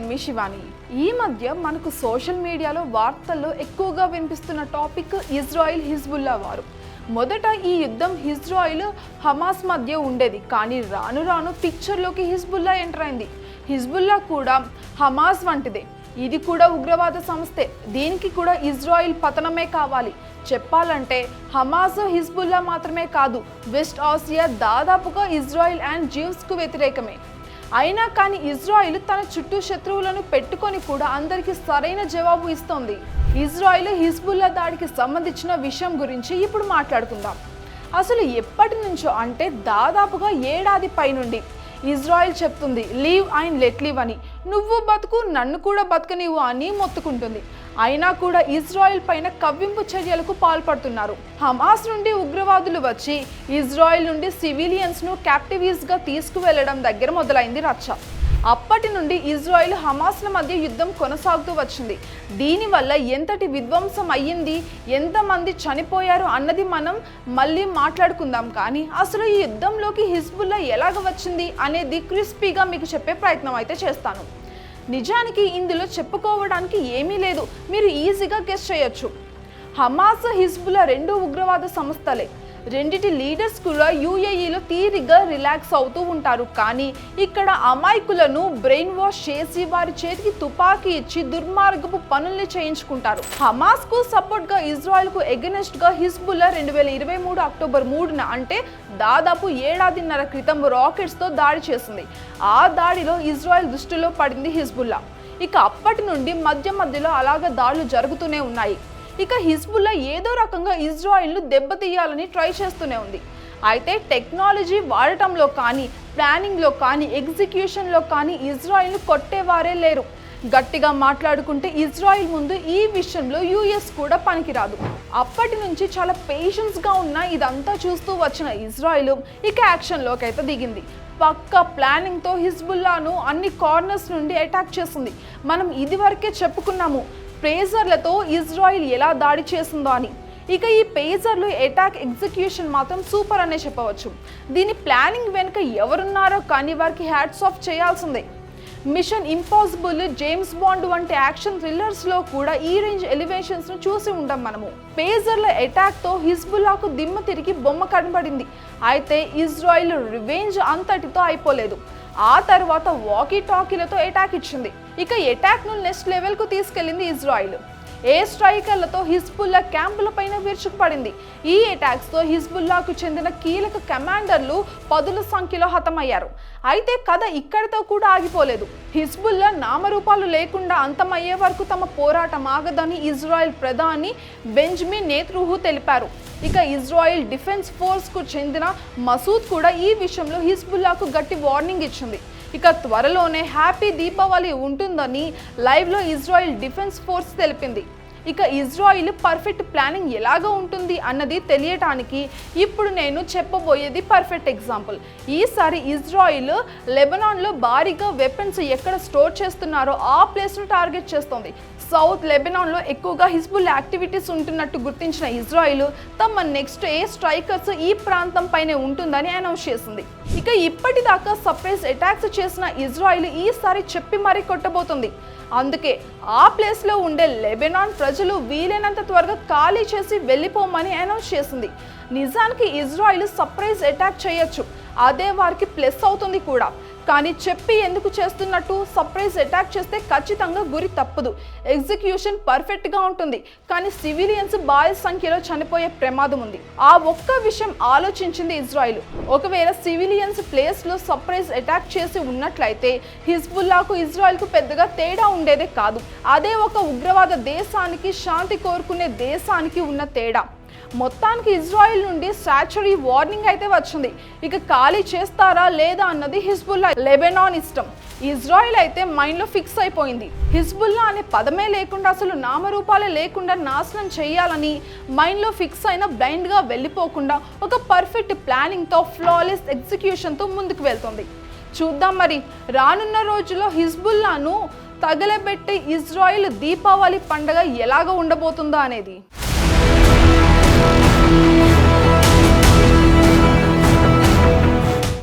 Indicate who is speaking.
Speaker 1: నేను మీ శివాని. ఈ మధ్య మనకు సోషల్ మీడియాలో వార్తల్లో ఎక్కువగా వినిపిస్తున్న టాపిక్ ఇజ్రాయిల్ హిజ్బుల్లా వారు. మొదట ఈ యుద్ధం హిజ్రాయిల్ హమాస్ మధ్య ఉండేది కానీ రాను రాను పిక్చర్లోకి హిజ్బుల్లా ఎంటర్ అయింది. హిజ్బుల్లా కూడా హమాస్ వంటిదే. ఇది కూడా ఉగ్రవాద సంస్థే. దీనికి కూడా ఇజ్రాయిల్ పతనమే కావాలి. చెప్పాలంటే హమాస్ హిజ్బుల్లా మాత్రమే కాదు వెస్ట్ ఆసియా దాదాపుగా ఇజ్రాయిల్ అండ్ జీవ్స్కు వ్యతిరేకమే. అయినా కానీ ఇజ్రాయిల్ తన చుట్టూ శత్రువులను పెట్టుకొని కూడా అందరికీ సరైన జవాబు ఇస్తోంది. ఇజ్రాయిల్ హిజ్బుల్లా దాడికి సంబంధించిన విషయం గురించి ఇప్పుడు మాట్లాడుకుందాం. అసలు ఎప్పటి నుంచో అంటే దాదాపుగా ఏడాది పైనుండి ఇజ్రాయెల్ చెప్తుంది లీవ్ అండ్ లెట్ లీవ్ అని. నువ్వు బతుకు నన్ను కూడా బతకనివ్వు అని మొత్తుకుంటుంది. అయినా కూడా ఇజ్రాయెల్ పైన కవ్వింపు చర్యలకు పాల్పడుతున్నారు. హమాస్ నుండి ఉగ్రవాదులు వచ్చి ఇజ్రాయెల్ నుండి సివిలియన్స్ను క్యాప్టివీస్గా తీసుకువెళ్ళడం దగ్గర మొదలైంది రచ్చ. అప్పటి నుండి ఇజ్రాయెల్ హమాస్ల మధ్య యుద్ధం కొనసాగుతూ వచ్చింది. దీనివల్ల ఎంతటి విధ్వంసం అయ్యింది ఎంతమంది చనిపోయారు అన్నది మనం మళ్ళీ మాట్లాడుకుందాం. కానీ అసలు ఈ యుద్ధంలోకి హిజ్బుల్లా ఎలాగ వచ్చింది అనేది క్రిస్పీగా మీకు చెప్పే ప్రయత్నం అయితే చేస్తాను. నిజానికి ఇందులో చెప్పుకోవడానికి ఏమీ లేదు. మీరు ఈజీగా గెస్ట్ చేయొచ్చు. హమాస్ హిజ్బుల్లా రెండు ఉగ్రవాద సంస్థలే. రెండిటి లీడర్స్ కూడా యూఏఈలో తీరిగా రిలాక్స్ అవుతూ ఉంటారు. కానీ ఇక్కడ అమాయకులను బ్రెయిన్ వాష్ చేసి వారి చేతికి తుపాకీ ఇచ్చి దుర్మార్గపు పనుల్ని చేయించుకుంటారు. హమాస్కు సపోర్ట్గా ఇజ్రాయెల్కు ఎగనెస్ట్గా హిజ్బుల్లా రెండు వేల ఇరవై మూడు అక్టోబర్ మూడున అంటే దాదాపు ఏడాదిన్నర క్రితం రాకెట్స్తో దాడి చేసింది. ఆ దాడిలో ఇజ్రాయెల్ దృష్టిలో పడింది హిజ్బుల్లా. ఇక అప్పటి నుండి మధ్య మధ్యలో అలాగ దాడులు జరుగుతూనే ఉన్నాయి. ఇక హిజ్బుల్లా ఏదో రకంగా ఇజ్రాయిల్ను దెబ్బతీయాలని ట్రై చేస్తూనే ఉంది. అయితే టెక్నాలజీ వాడటంలో కానీ ప్లానింగ్లో కానీ ఎగ్జిక్యూషన్లో కానీ ఇజ్రాయిల్ను కొట్టేవారే లేరు. గట్టిగా మాట్లాడుకుంటే ఇజ్రాయిల్ ముందు ఈ విషయంలో యుఎస్ కూడా పనికిరాదు. అప్పటి నుంచి చాలా పేషెన్స్గా ఉన్న ఇదంతా చూస్తూ వచ్చిన ఇజ్రాయిల్ ఇక యాక్షన్లోకి అయితే దిగింది. పక్క ప్లానింగ్తో హిజ్బుల్లాను అన్ని కార్నర్స్ నుండి అటాక్ చేసింది. మనం ఇదివరకే చెప్పుకున్నాము పేజర్లతో ఇజ్రాయిల్ ఎలా దాడి చేసిందో అని. ఇక ఈ పేజర్లు అటాక్ ఎగ్జిక్యూషన్ మాత్రం సూపర్ అనే చెప్పవచ్చు. దీని ప్లానింగ్ వెనుక ఎవరున్నారో కానీ వారికి హ్యాట్స్ ఆఫ్ చేయాల్సిందే. మిషన్ ఇంపాసిబుల్ జేమ్స్ బాండ్ వంటి యాక్షన్ థ్రిల్లర్స్లో కూడా ఈ రేంజ్ ఎలివేషన్స్ను చూసి ఉంటాం మనము. పేజర్ల అటాక్తో హిజ్బుల్లాకు దిమ్మ తిరిగి బొమ్మ కనబడింది. అయితే ఇజ్రాయిల్ రివెంజ్ అంతటితో అయిపోలేదు. ఆ తర్వాత వాకీ టాకీలతో అటాక్ ఇచ్చింది. ఇక ఎటాక్ను నెక్స్ట్ లెవెల్కు తీసుకెళ్ళింది ఇజ్రాయిల్. ఏ స్ట్రైకర్లతో హిజ్బుల్లా క్యాంపులపైన విరుచుకుపడింది. ఈ అటాక్స్తో హిజ్బుల్లాకు చెందిన కీలక కమాండర్లు పదుల సంఖ్యలో హతమయ్యారు. అయితే కథ ఇక్కడితో కూడా ఆగిపోలేదు. హిజ్బుల్లా నామరూపాలు లేకుండా అంతమయ్యే వరకు తమ పోరాటం ఆగదని ఇజ్రాయెల్ ప్రధాని బెంజమిన్ నేత్రుహు తెలిపారు. ఇక ఇజ్రాయెల్ డిఫెన్స్ ఫోర్స్కు చెందిన మసూద్ కూడా ఈ విషయంలో హిజ్బుల్లాకు గట్టి వార్నింగ్ ఇచ్చింది. ఇక త్వరలోనే హ్యాపీ దీపావళి ఉంటుందని లైవ్లో ఇజ్రాయిల్ డిఫెన్స్ ఫోర్స్ తెలిపింది. ఇక ఇజ్రాయిల్ పర్ఫెక్ట్ ప్లానింగ్ ఎలాగ ఉంటుంది అన్నది తెలియటానికి ఇప్పుడు నేను చెప్పబోయేది పర్ఫెక్ట్ ఎగ్జాంపుల్. ఈసారి ఇజ్రాయిల్ లెబనాన్లో భారీగా వెపన్స్ ఎక్కడ స్టోర్ చేస్తున్నారో ఆ ప్లేస్ను టార్గెట్ చేస్తోంది. సౌత్ లెబెనాన్లో ఎక్కువగా హిజ్బుల్ యాక్టివిటీస్ ఉంటున్నట్టు గుర్తించిన ఇజ్రాయిల్ తమ నెక్స్ట్ ఏ స్ట్రైకర్స్ ఈ ప్రాంతం పైనే ఉంటుందని అనౌన్స్ చేసింది. ఇక ఇప్పటిదాకా సర్ప్రైజ్ అటాక్స్ చేసిన ఇజ్రాయిల్ ఈసారి చెప్పి మరీ కొట్టబోతుంది. అందుకే ఆ ప్లేస్లో ఉండే లెబెనాన్ ప్రజలు వీలైనంత త్వరగా ఖాళీ చేసి వెళ్ళిపోమని అనౌన్స్ చేసింది. నిజానికి ఇజ్రాయిల్ సర్ప్రైజ్ అటాక్ చేయొచ్చు. అదే వారికి ప్లస్ అవుతుంది కూడా. కానీ చెప్పి ఎందుకు చేస్తున్నట్టు సర్ప్రైజ్ అటాక్ చేస్తే ఖచ్చితంగా గురి తప్పదు. ఎగ్జిక్యూషన్ పర్ఫెక్ట్గా ఉంటుంది. కానీ సివిలియన్స్ భారీ సంఖ్యలో చనిపోయే ప్రమాదం ఉంది. ఆ ఒక్క విషయం ఆలోచించింది ఇజ్రాయిల్. ఒకవేళ సివిలియన్స్ ప్లేస్లో సర్ప్రైజ్ అటాక్ చేసి ఉన్నట్లయితే హిజ్బుల్లాకు ఇజ్రాయిల్కు పెద్దగా తేడా ఉండేదే కాదు. అదే ఒక ఉగ్రవాద దేశానికి శాంతి కోరుకునే దేశానికి ఉన్న తేడా. మొత్తానికి ఇజ్రాయిల్ నుండి సాచురీ వార్నింగ్ అయితే వచ్చింది. ఇక ఖాళీ చేస్తారా లేదా అన్నది హిజ్బుల్లా లెబెనాన్ ఇష్టం. ఇజ్రాయిల్ అయితే మైండ్లో ఫిక్స్ అయిపోయింది. హిజ్బుల్లా అనే పదమే లేకుండా అసలు నామరూపాలే లేకుండా నాశనం చేయాలని మైండ్లో ఫిక్స్ అయిన బ్లైండ్గా వెళ్ళిపోకుండా ఒక పర్ఫెక్ట్ ప్లానింగ్తో ఫ్లాలెస్ ఎగ్జిక్యూషన్తో ముందుకు వెళ్తుంది. చూద్దాం మరి రానున్న రోజుల్లో హిజ్బుల్లాను తగలబెట్టే ఇజ్రాయిల్ దీపావళి పండగ ఎలాగ ఉండబోతుందో అనేది.